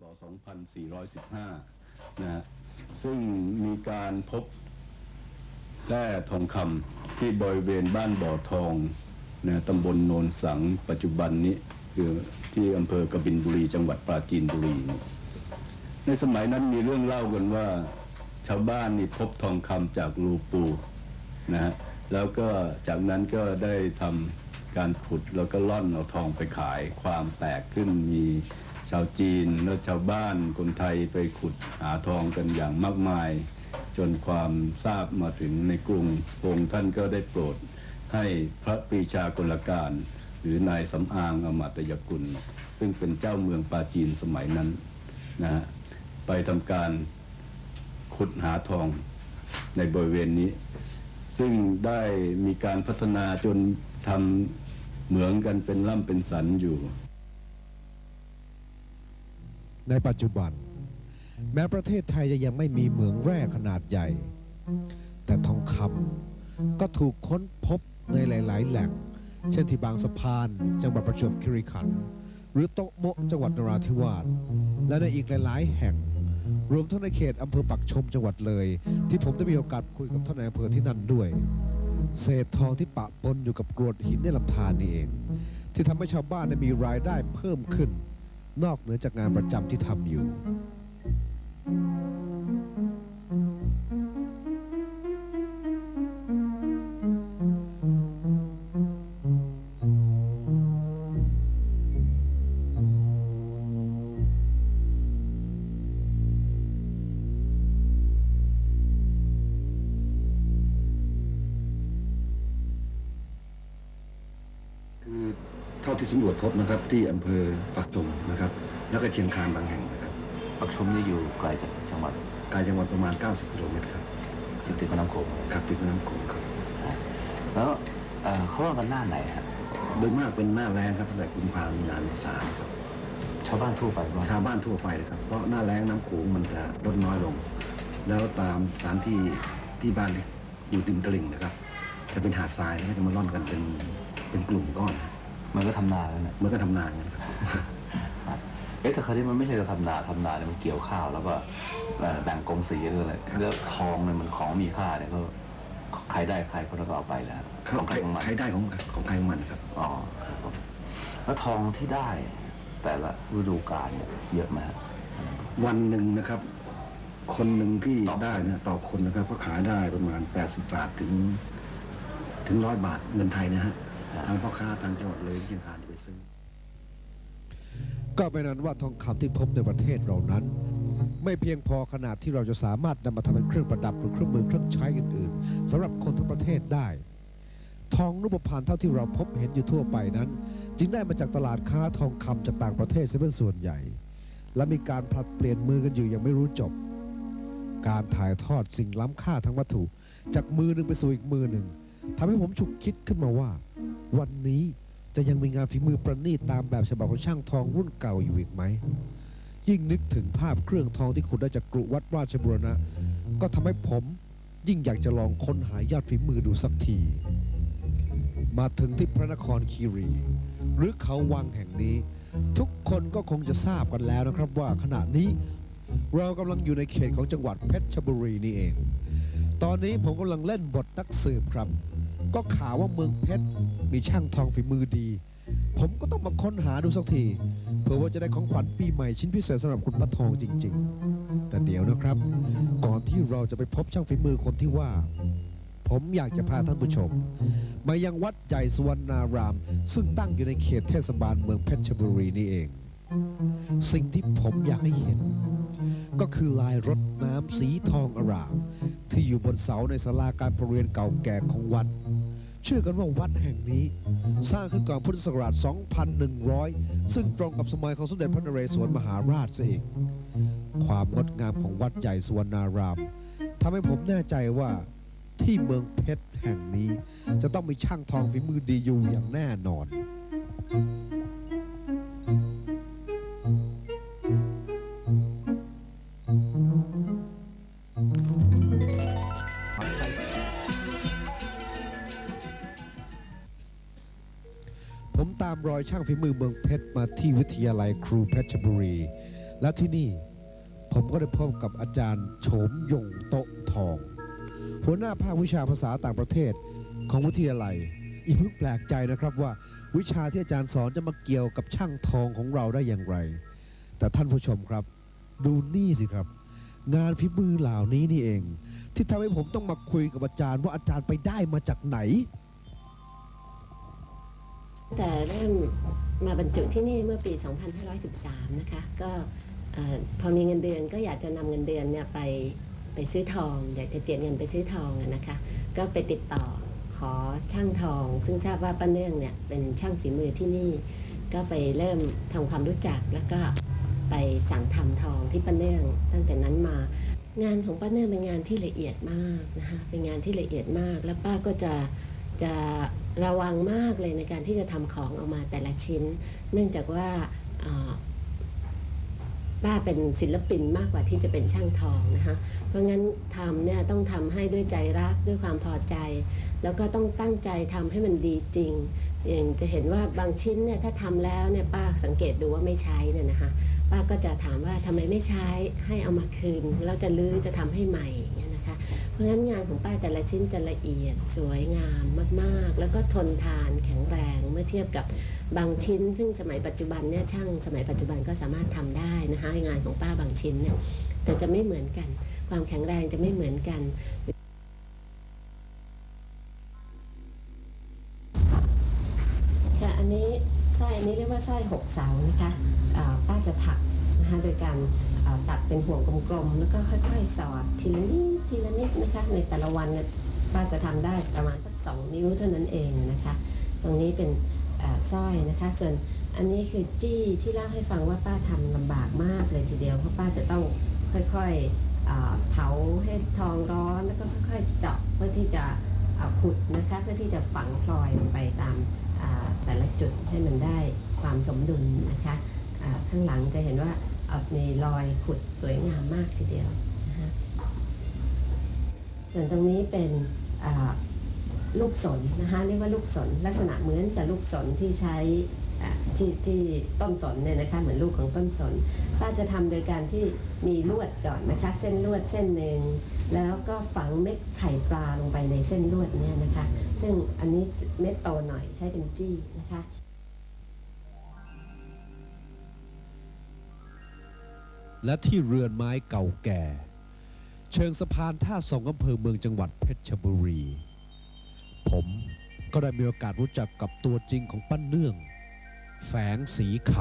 ศ 2415นะฮะซึ่งมีการพบแร่ทองคำที่บริเวณบ้านบ่อทองนะตำบลโนนสังปัจจุบันนี้คือที่อำเภอกบินบุรีจังหวัดปราจีนบุรี ในสมัยนั้นมีเรื่องเล่ากันว่าชาวบ้านนี่พบทองคำจากรูปูนะฮะแล้วก็จากนั้นก็ได้ทำ การขุดแล้วก็ล่อนเอาทองไปขายความแตกขึ้นมีชาวจีนและชาวบ้านคนไทยไปขุดหาทองกันอย่างมากมาย จนความทราบมาถึงในกรุงพระองค์ท่านก็ได้โปรด ให้พระปรีชากลการ หรือนายสำอางอมาตยกุล ซึ่งเป็นเจ้าเมืองปาจีนสมัยนั้นนะฮะไปทำการขุดหาทองในบริเวณนี้ ซึ่งได้มีการพัฒนาจนทำ เหมืองกันเป็นล่ำเป็นสันอยู่ ในปัจจุบัน แม้ประเทศไทยจะยังไม่มีเหมืองแร่ขนาดใหญ่ แต่ทองคำก็ถูกค้นพบในหลาย ๆ แหล่ง เช่นที่บางสะพานจังหวัดประจวบคีรีขันธ์หรือโต๊ะโมะจังหวัดนราธิวาสและในอีกหลาย ๆ แห่ง รวมทั้งในเขตอำเภอปักชมจังหวัดเลย ที่ผมได้มีโอกาสคุยกับท่านนายอำเภอที่นั่นด้วย เศษทองที่ปะปนอยู่กับกรวดหินในลำธารนี่เอง ที่ทำให้ชาวบ้านได้มีรายได้เพิ่มขึ้น นอกเหนือจากงานประจำที่ทำอยู่ ท่าที่สำรวจพบนะครับ ที่อำเภอปักตงนะครับ แล้วก็เชียงคานบางแห่งนะครับปักชมนี่อยู่ไกลจากจังหวัดไกลจังหวัดประมาณ 90กิโลเมตรครับติดติดแม่น้ำโขงครับติดแม่น้ำโขงครับ แล้วเอ่อเขาว่ากันหน้าไหนฮะโดยมากเป็นหน้าแรงครับตั้งแต่กุมภาพันธ์มีนาเมษาครับชาวบ้านทั่วไปว่าชาวบ้านทั่วไปนะครับเพราะหน้าแรงน้ำโขงมันจะลดน้อยลง แล้วตามสถานที่ที่บ้านเล็กอยู่ติมตลิ่งนะครับ จะเป็นหาดทรายแล้วก็จะมาล่อนกันเป็นเป็นกลุ่มก้อน มันก็ทำนาแล้วเนี่ยเหมื่อนก็ทำนาอย่างนั้นครับเอ๊ะแต่คราวนี้มันไม่ใช่ทำนาทำนาเนี่ยมันเกี่ยวข้าวแล้วก็เอ่อแบ่งกงสีหรืออะไรแล้วทองเนี่ยมันของมีค่าเนี่ยก็ใครได้ใครคนละก็เอาไปแล้วเขาของใคใครรของมัน ใครได้ของของใครของมันครับ อ๋อครับผมแล้วทองที่ได้แต่ละฤดูกาลเนี่ยเยอะไหมฮะ วันหนึ่งนะครับ คนหนึ่งที่ต่อได้นะต่อคนนะครับ ก็ขายได้ประมาณ 80 บาทถึง ถึงร้อยบาทเงินไทยนะฮะ ทางพ่อค้าทางจังหวัดเลยที่เชียงคานที่ไปซื้อ ก็เป็นนั้นว่าทองคำที่พบในประเทศเรานั้น ไม่เพียงพอขนาดที่เราจะสามารถนำมาทำเป็นเครื่องประดับหรือเครื่องมือเครื่องใช้อื่นๆสำหรับคนทั้งประเทศได้ ทองรูปพรรณเท่าที่เราพบเห็นอยู่ทั่วไปนั้น จึงได้มาจากตลาดค้าทองคำจากต่างประเทศเสียเป็นส่วนใหญ่ และมีการผลัดเปลี่ยนมือกันอยู่ยังไม่รู้จบ การถ่ายทอดสิ่งล้ำค่าทางวัตถุ จากมือหนึ่งไปสู่อีกมือหนึ่งทำให้ผมฉุกคิดขึ้นมาว่า วันนี้จะยังมีงานฝีมือประณีตตามแบบฉบับของช่างทองรุ่นเก่าอยู่อีกไหม ยิ่งนึกถึงภาพเครื่องทองที่ขุดได้จากกรุวัดราชบุรณะ ก็ทำให้ผมยิ่งอยากจะลองค้นหายอดฝีมือดูสักที มาถึงที่พระนครคีรี หรือเขาวังแห่งนี้ ทุกคนก็คงจะทราบกันแล้วนะครับว่าขณะนี้เรากำลังอยู่ในเขตของจังหวัดเพชรบุรีนี่เอง ตอนนี้ผมกำลังเล่นบทนักสืบครับ ก็ข่าวว่าเมืองเพชรมีช่างทองฝีมือดี ผมก็ต้องมาค้นหาดูสักทีเพื่อว่าจะได้ของขวัญปีใหม่ชิ้นพิเศษสำหรับคุณป้าทองจริง ๆ แต่เดี๋ยวนะครับ ก่อนที่เราจะไปพบช่างฝีมือคนที่ว่า ผมอยากจะพาท่านผู้ชม มายังวัดใหญ่สุวรรณาราม ซึ่งตั้งอยู่ในเขตเทศบาลเมืองเพชรบุรีนี่เอง สิ่งที่ผมอยากให้เห็น ก็คือลายรถน้ำสีทองอร่าม ที่อยู่บนเสาในศาลาการประเรียนเก่าแก่ของวัด ชื่อกันว่าวัดแห่งนี้ สร้างขึ้นก่อนพุทธศักราช 2100 ซึ่งตรงกับสมัยของสมเด็จพระนเรศวรมหาราชเองความงดงามของวัดใหญ่สุวรรณารามทำให้ผมแน่ใจว่าที่เมืองเพชรแห่งนี้ จะต้องมีช่างทองฝีมือดีอยู่อย่างแน่นอน ช่างฝีมือเมืองเพชรมาที่วิทยาลัยครูเพชรบุรี และที่นี่ผมก็ได้พบกับอาจารย์โฉมยงโตะทอง หัวหน้าภาควิชาภาษาต่างประเทศของวิทยาลัย อีกเพิ่งแปลกใจนะครับว่า วิชาที่อาจารย์สอนจะมาเกี่ยวกับช่างทองของเราได้อย่างไร แต่ท่านผู้ชมครับ ดูนี่สิครับ งานฝีมือเหล่านี้นี่เอง ที่ทำให้ผมต้องมาคุยกับอาจารย์ว่าอาจารย์ไปได้มาจากไหน แต่เริ่มมาบรรจุที่นี่เมื่อปี 2513 นะคะ ก็พอมีเงินเดือนก็อยากจะนำเงินเดือนเนี่ยไปไปซื้อทอง อยากจะเจียดเงินไปซื้อทองนะคะ ก็ไปติดต่อขอช่างทอง ซึ่งทราบว่าป้าเนื่องเนี่ยเป็นช่างฝีมือที่นี่ ก็ไปเริ่มทำความรู้จักแล้วก็ไปสั่งทำทองที่ป้าเนื่อง ตั้งแต่นั้นมางานของป้าเนื่องเป็นงานที่ละเอียดมากนะคะเป็นงานที่ละเอียดมาก แล้วป้าก็จะ จะระวังมากเลยในการที่จะทำของออกมาแต่ละชิ้น เนื่องจากว่าป้าเป็นศิลปินมากกว่าที่จะเป็นช่างทองนะคะเพราะงั้นทำเนี่ยต้องทำให้ด้วยใจรักด้วยความพอใจ แล้วก็ต้องตั้งใจทำให้มันดีจริง อย่างจะเห็นว่าบางชิ้นเนี่ยถ้าทำแล้วเนี่ยป้าสังเกตดูว่าไม่ใช้เนี่ยนะคะป้าก็จะถามว่าทำไมไม่ใช้ให้เอามาคืนแล้วจะลื้อจะทำให้ใหม่เงี้ยนะ เพราะฉะนั้นงานของป้าแต่ละชิ้นจะละเอียดสวยงามมากๆ แล้วก็ทนทานแข็งแรงเมื่อเทียบกับบางชิ้น ซึ่งสมัยปัจจุบันเนี่ยช่างสมัยปัจจุบันก็สามารถทำได้นะคะงานของป้าบางชิ้นเนี่ยแต่จะไม่เหมือนกัน ความแข็งแรงจะไม่เหมือนกันค่ะอันนี้สร้อยอันนี้เรียกว่าสร้อยหกเสานะคะป้าจะถัก นะคะโดยการตัดเป็นห่วงกลมๆ แล้วก็ค่อยๆ สอดทีละนิดทีละนิดนะคะ ในแต่ละวันเนี่ยป้าจะทำได้ประมาณสักสองนิ้วเท่านั้นเองนะคะ ตรงนี้เป็นสร้อยนะคะ ส่วนอันนี้คือจี้ที่เล่าให้ฟังว่าป้าทำลำบากมากเลยทีเดียว เพราะป้าจะต้องค่อยๆเผาให้ทองร้อนแล้วก็ค่อยๆ เจาะเพื่อที่จะขุดนะคะเพื่อที่จะฝังพลอยลงไปตามแต่ละจุดให้มันได้ความสมดุลนะคะข้างหลังจะเห็นว่า มีรอยขุดสวยงามมากทีเดียวนะคะส่วนตรงนี้เป็นลูกสนนะคะเรียกว่าลูกสนลักษณะเหมือนกับลูกสนที่ใช้ที่ที่ต้นสนเนี่ยนะคะเหมือนลูกของต้นสนป้าจะทำโดยการที่มีลวดก่อนนะคะ เส้นลวดเส้นหนึ่งแล้วก็ฝังเม็ดไข่ปลาลงไปในเส้นลวดเนี่ยนะคะ ซึ่งอันนี้เม็ดโตหน่อยใช้เป็นจี้นะคะ และที่เรือนไม้เก่าแก่ เชิงสะพานท่าสองอำเภอเมืองจังหวัดเพชรบุรี ผมก็ได้มีโอกาสรู้จักกับตัวจริงของป้าเนื่อง แฝงสีค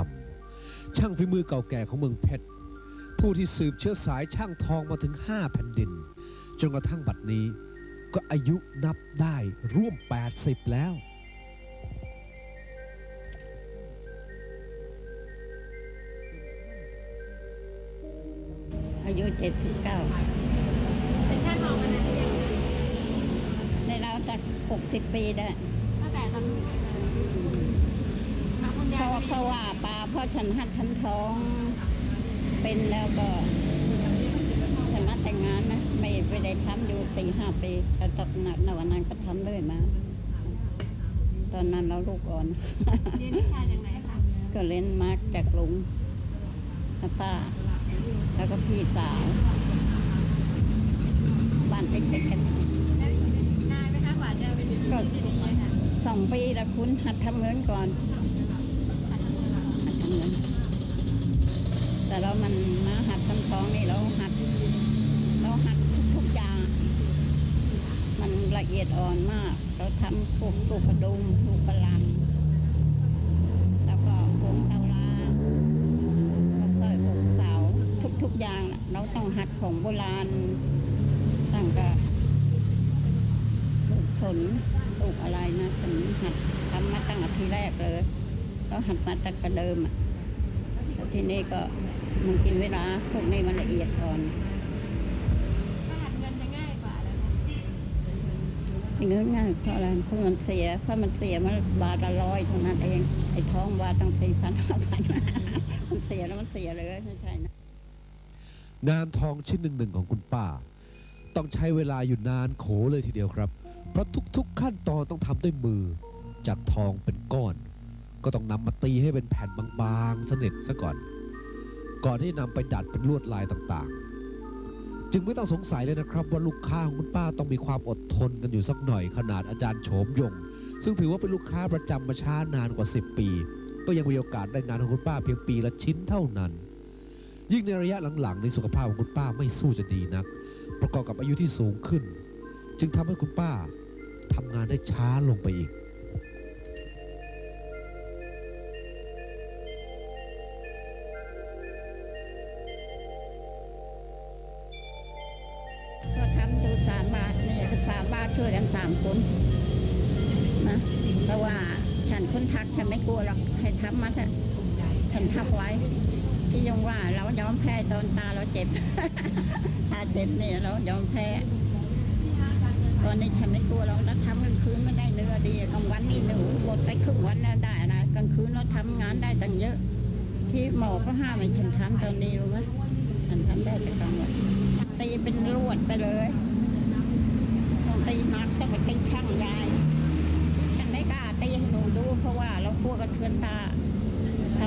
ำช่างฝีมือเก่าแก่ของเมืองเพชร ผู้ที่สืบเชื้อสายช่างทองมาถึง 5 แผ่นดิน จนกระทั่งบัดนี้ ก็อายุนับได้ร่วม 80 แล้ว อายุเจ็ดสิบเก้าเป็นชาติทองมานานหรือยังในเราวจากหกสิบปีได้ตั้งแต่ตอนทางคุณเพยายราะว่าเขาว่าปลาเพราะฉันหัดฉันท้องเป็นแล้วก็ฉันมาแต่งงานนะไม่ไม่ได้ทำอยู่สี่ห้าปีแต่ตอนนั้นนวันนั้นก็ทำเลยมา ตอนนั้นเราลูกอ่อน เรียนวิชาจากไหนคะก็เล่นมาจากลุงและป้า แล้วก็พี่สาวบ้านติดๆกันแล้วนานไหมคะกว่าจะไปถึงจุดที่ดีค่ะสองปีล้วคุณหัดทำเงินก่อนหัดทำเงินแต่เรามันมาหัดทำท้องนี่เราหัดเราหัดทุกอย่างมันละเอียดอ่อนมาก เราทำปลูกปลูกกระดุมปลูกกระลำ ต้องหัดของโบราณตั้งแต่ลูกสนลูกอะไรนะฉันหัดทำมาตั้งแต่ทีแรกเลย ก็หัดมาตั้งแต่เดิมอะแล้วทีนี้ก็มันกินเวลาพวกนี้มันละเอียดอ่อนถ้าหัดเงินจะง่ายกว่าแล้วนะเงินง่ายเพราะอะไรเพราะมันเสียเพราะมันเสียมันบาทละร้อยเท่านั้นเองไอ้ทองบาทตั้งสี่พันห้าพันมันเสียแล้วมันเสียเลยไม่ใช่นะ งานทองชิ้นหนึ่งๆของคุณป้า ต้องใช้เวลาอยู่นานโขเลยทีเดียวครับ เพราะทุกๆขั้นตอนต้องทำด้วยมือ จากทองเป็นก้อน ก็ต้องนำมาตีให้เป็นแผ่นบางๆสนิทซะก่อน ก่อนที่จะนำไปดัดเป็นลวดลายต่างๆ จึงไม่ต้องสงสัยเลยนะครับ ว่าลูกค้าของคุณป้าต้องมีความอดทนกันอยู่สักหน่อยขนาดอาจารย์โฉมยง ซึ่งถือว่าเป็นลูกค้าประจำมาช้านานกว่า 10 ปี ก็ยังมีโอกาสได้งานของคุณป้าเพียงปีละชิ้นเท่านั้น ยิ่งในระยะหลังๆในสุขภาพของคุณป้าไม่สู้จะดีนัก ประกอบกับอายุที่สูงขึ้น จึงทำให้คุณป้าทำงานได้ช้าลงไปอีก ก็ทำอยู่สามบาทนี่คือสามบาทช่วยกันสามคนนะเพราะว่าฉันคนทักฉันไม่กลัวหรอกให้ทำมาเถอะฉันทับไว้ ยังว่าเรายอมแพ้ตอนตาเราเจ็บ ถ้าเจ็บเนี่ยเรายอมแพ้ ตอนนี้ฉันไม่กลัวหรอกแล้วทำกลางคืนไม่ได้เนื้อดีกลางวันนี่หนูหมดไปครึ่งวันน่ะได้นะกลางคืนเราทำงานได้ตั้งเยอะ ที่หมอก็ห้ามให้ฉันทำตอนนี้รู้ไหมฉันทำได้แต่กลางวันตีเป็นลวดไปเลยต้องตีนักต้องไปตีช่างยายฉันไม่กล้าตีให้หนูดูเพราะว่าเรากลัวกระเทือนตา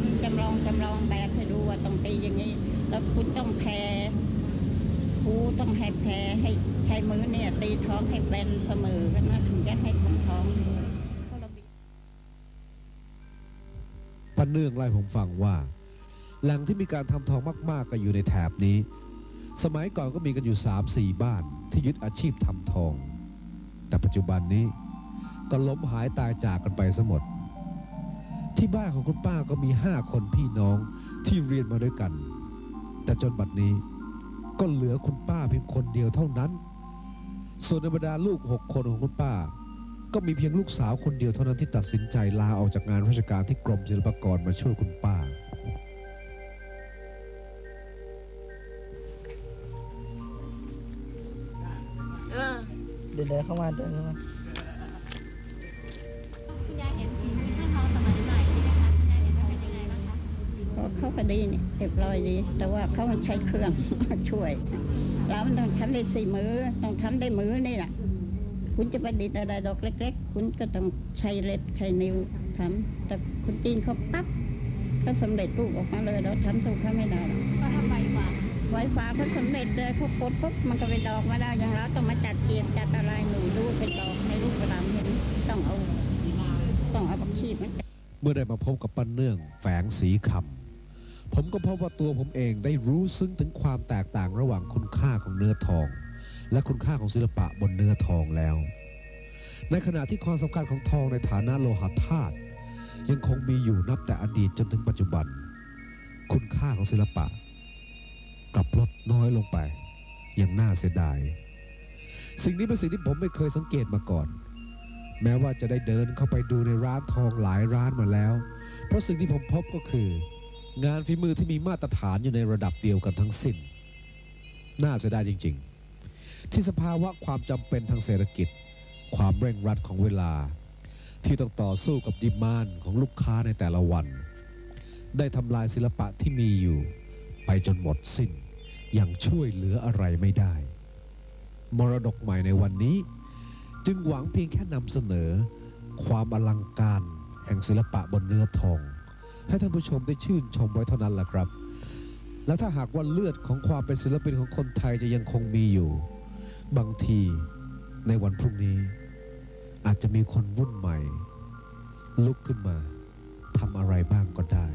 ทำจำลองจำลองแบบให้ดูว่าต้องตีอย่างนี้ แล้วคุณต้องแพ้ครูต้องให้แพ้ให้ใช้มือเนี่ย ตีท้องให้เป็นเสมอกันนะถึงจะให้คนท้องพระเราป้าเนื่องเล่ผมฟังว่าแหล่งที่มีการทำทองมาก ๆก็อยู่ในแถบนี้ สมัยก่อนก็มีกันอยู่ 3-4 บ้านที่ยึดอาชีพทำทอง แต่ปัจจุบันนี้ก็ล้มหายตายจากกันไปซะหมด ที่บ้านของคุณป้าก็มี5คนพี่น้องที่เรียนมาด้วยกัน แต่จนบัดนี้ก็เหลือคุณป้าเพียงคนเดียวเท่านั้น ส่วนในบรรดาลูก6คนของคุณป้า ก็มีเพียงลูกสาวคนเดียวเท่านั้นที่ตัดสินใจลาออกจากงานราชการที่กรมศิลปากรมาช่วยคุณป้าเดินเดินเข้ามาเดินเข้ามา เขาก็ดีนี่เรียบร้อยดี แต่ว่าเขามันใช้เครื่องช่วย เรามันต้องทำได้สี่มือต้องทำได้มือนี่แหละคุณจะประดิษฐ์อะไรดอกเล็ก ๆ คุณก็ต้องใช้เล็บใช้นิ้วทำแต่คุณจีนเขาปั๊บก็สำเร็จรูปออกมาเลยเราทำสู้เขาไม่ได้ก็ทำไวกว่าไวฟ้าเขาสำเร็จเลยเขากดปุ๊บมันก็เป็นดอกมาได้อย่างเราต้องมาจัดเกียบจัดอะไรหนูดูเป็นดอกในรูปกระดานเห็นต้องเอาต้องเอาบักชีพมันเมื่อได้มาพบกับป้าเนื่องแฝงสีคำ ผมก็พบว่าตัวผมเองได้รู้ซึ้งถึงความแตกต่างระหว่างคุณค่าของเนื้อทอง และคุณค่าของศิลปะบนเนื้อทองแล้ว ในขณะที่ความสำคัญของทองในฐานะโลหะธาตุยังคงมีอยู่นับแต่อดีตจนถึงปัจจุบัน คุณค่าของศิลปะ กลับลดน้อยลงไป อย่างน่าเสียดาย สิ่งนี้เป็นสิ่งที่ผมไม่เคยสังเกตมาก่อน แม้ว่าจะได้เดินเข้าไปดูในร้านทองหลายร้านมาแล้ว เพราะสิ่งที่ผมพบก็คือ งานฝีมือที่มีมาตรฐานอยู่ในระดับเดียวกันทั้งสิ้น น่าเสียดายจริง ๆ ที่สภาวะความจำเป็นทางเศรษฐกิจ ความเร่งรัดของเวลา ที่ต้องต่อสู้กับดิมานของลูกค้าในแต่ละวัน ได้ทำลายศิลปะที่มีอยู่ ไปจนหมดสิ้นอย่างช่วยเหลืออะไรไม่ได้ มรดกใหม่ในวันนี้ จึงหวังเพียงแค่นำเสนอ ความอลังการแห่งศิลปะบนเนื้อทอง ให้ท่านผู้ชมได้ชื่นชมไว้เท่านั้นแหละครับ และถ้าหากว่าเลือดของความเป็นศิลปินของคนไทยจะยังคงมีอยู่ บางทีในวันพรุ่งนี้ อาจจะมีคนรุ่นใหม่ ลุกขึ้นมาทำอะไรบ้างก็ได้